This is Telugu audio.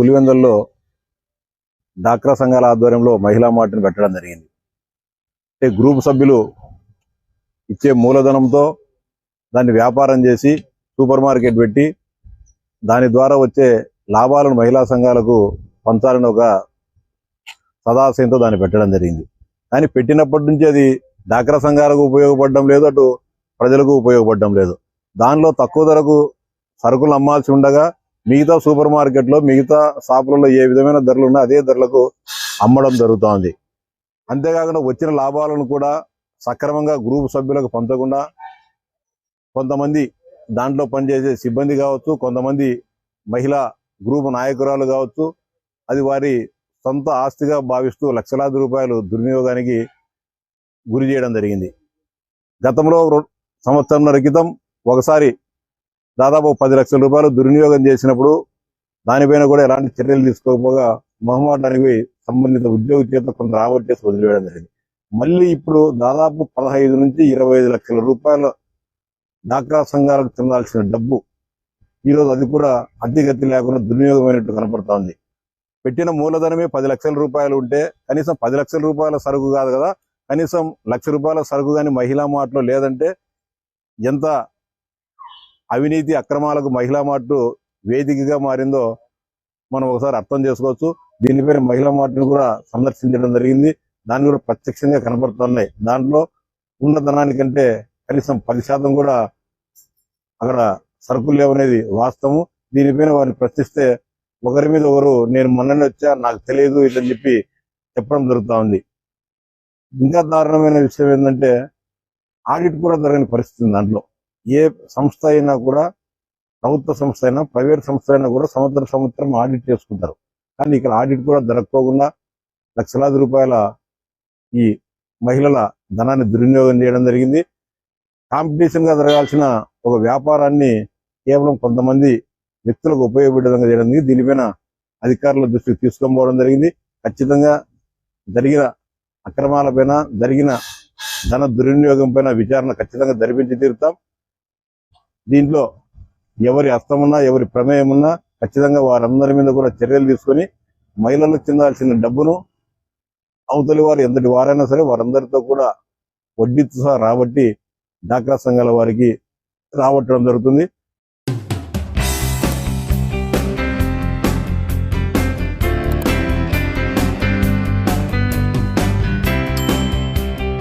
పులివెందుల్లో డాక్రా సంఘాల ఆధ్వర్యంలో మహిళా మార్టును పెట్టడం జరిగింది. అంటే గ్రూప్ సభ్యులు ఇచ్చే మూలధనంతో దాన్ని వ్యాపారం చేసి సూపర్ మార్కెట్ పెట్టి దాని ద్వారా వచ్చే లాభాలను మహిళా సంఘాలకు పంచాలని ఒక సదాశయంతో దాన్ని పెట్టడం జరిగింది. కానీ పెట్టినప్పటి నుంచి అది డాక్రా సంఘాలకు ఉపయోగపడడం లేదు అటు ప్రజలకు ఉపయోగపడడం లేదు. దానిలో తక్కువ ధరకు సరుకులు అమ్మాల్సి ఉండగా మిగతా సూపర్ మార్కెట్లో మిగతా షాపులలో ఏ విధమైన ధరలు ఉన్నా అదే ధరలకు అమ్మడం జరుగుతోంది. అంతేకాకుండా వచ్చిన లాభాలను కూడా సక్రమంగా గ్రూప్ సభ్యులకు పంచకుండా కొంతమంది దాంట్లో పనిచేసే సిబ్బంది కావచ్చు కొంతమంది మహిళా గ్రూప్ నాయకురాలు కావచ్చు అది వారి సొంత ఆస్తిగా భావిస్తూ లక్షలాది రూపాయలు దుర్వినియోగానికి గురి చేయడం జరిగింది. గతంలో రొ- సంవత్సరంన్నర క్రితం ఒకసారి దాదాపు పది లక్షల రూపాయలు దుర్వినియోగం చేసినప్పుడు దానిపైన కూడా ఎలాంటి చర్యలు తీసుకోకపోగా మొహమాటానికి సంబంధిత ఉద్యోగ చేత కొంత రాబట్టేసి వదిలివేయడం జరిగింది. మళ్ళీ ఇప్పుడు దాదాపు పదహైదు నుంచి ఇరవై ఐదు లక్షల రూపాయల డాక్రా సంఘాలకు చెందాల్సిన డబ్బు ఈరోజు అది కూడా అతిగతి లేకుండా దుర్వినియోగమైనట్టు కనపడుతోంది పెట్టిన మూలధనమే పది లక్షల రూపాయలు ఉంటే కనీసం పది లక్షల రూపాయల సరుకు కాదు కదా కనీసం లక్ష రూపాయల సరుకు కానీ మహిళా మార్ట్లో లేదంటే ఎంత అవినీతి అక్రమాలకు మహిళా మార్టు వేదికగా మారిందో మనం ఒకసారి అర్థం చేసుకోవచ్చు. దీనిపైన మహిళా మార్టును కూడా సందర్శించడం జరిగింది. దాన్ని కూడా ప్రత్యక్షంగా కనపడుతున్నాయి. దాంట్లో ఉన్నతనానికంటే కనీసం పది శాతం కూడా అక్కడ సరుకులు లేవనేది వాస్తవం. దీనిపైన వారిని ప్రశ్నిస్తే ఒకరి మీద ఒకరు నేను మొన్ననే వచ్చా నాకు తెలియదు ఇదని చెప్పి చెప్పడం జరుగుతూ ఉంది. ఇంకా దారుణమైన విషయం ఏంటంటే ఆడిట్ కూడా జరగని పరిస్థితి దాంట్లో. ఏ సంస్థ అయినా కూడా ప్రభుత్వ సంస్థ అయినా ప్రైవేట్ సంస్థ అయినా కూడా సంవత్సరం సంవత్సరం ఆడిట్ చేసుకుంటారు. కానీ ఇక్కడ ఆడిట్ కూడా జరగకోకుండా లక్షలాది రూపాయల ఈ మహిళల ధనాన్ని దుర్వినియోగం చేయడం జరిగింది. కాంపిటీషన్గా జరగాల్సిన ఒక వ్యాపారాన్ని కేవలం కొంతమంది వ్యక్తులకు ఉపయోగపడే విధంగా చేయడం జరిగింది. దీనిపైన అధికారుల దృష్టికి తీసుకొని పోవడం జరిగింది. ఖచ్చితంగా జరిగిన అక్రమాలపైన జరిగిన ధన దుర్వినియోగం పైన విచారణ ఖచ్చితంగా జరిపించి తీరుతాం. దీంట్లో ఎవరి హస్తమున్నా ఎవరి ప్రమేయం ఉన్నా ఖచ్చితంగా వారందరి మీద కూడా చర్యలు తీసుకొని మహిళలకు చెందాల్సిన డబ్బును అవతలి వారు ఎంతటి వారైనా సరే వారందరితో కూడా వడ్డీతో సహా రాబట్టి డాక్రా సంఘాల వారికి రాబట్టడం జరుగుతుంది.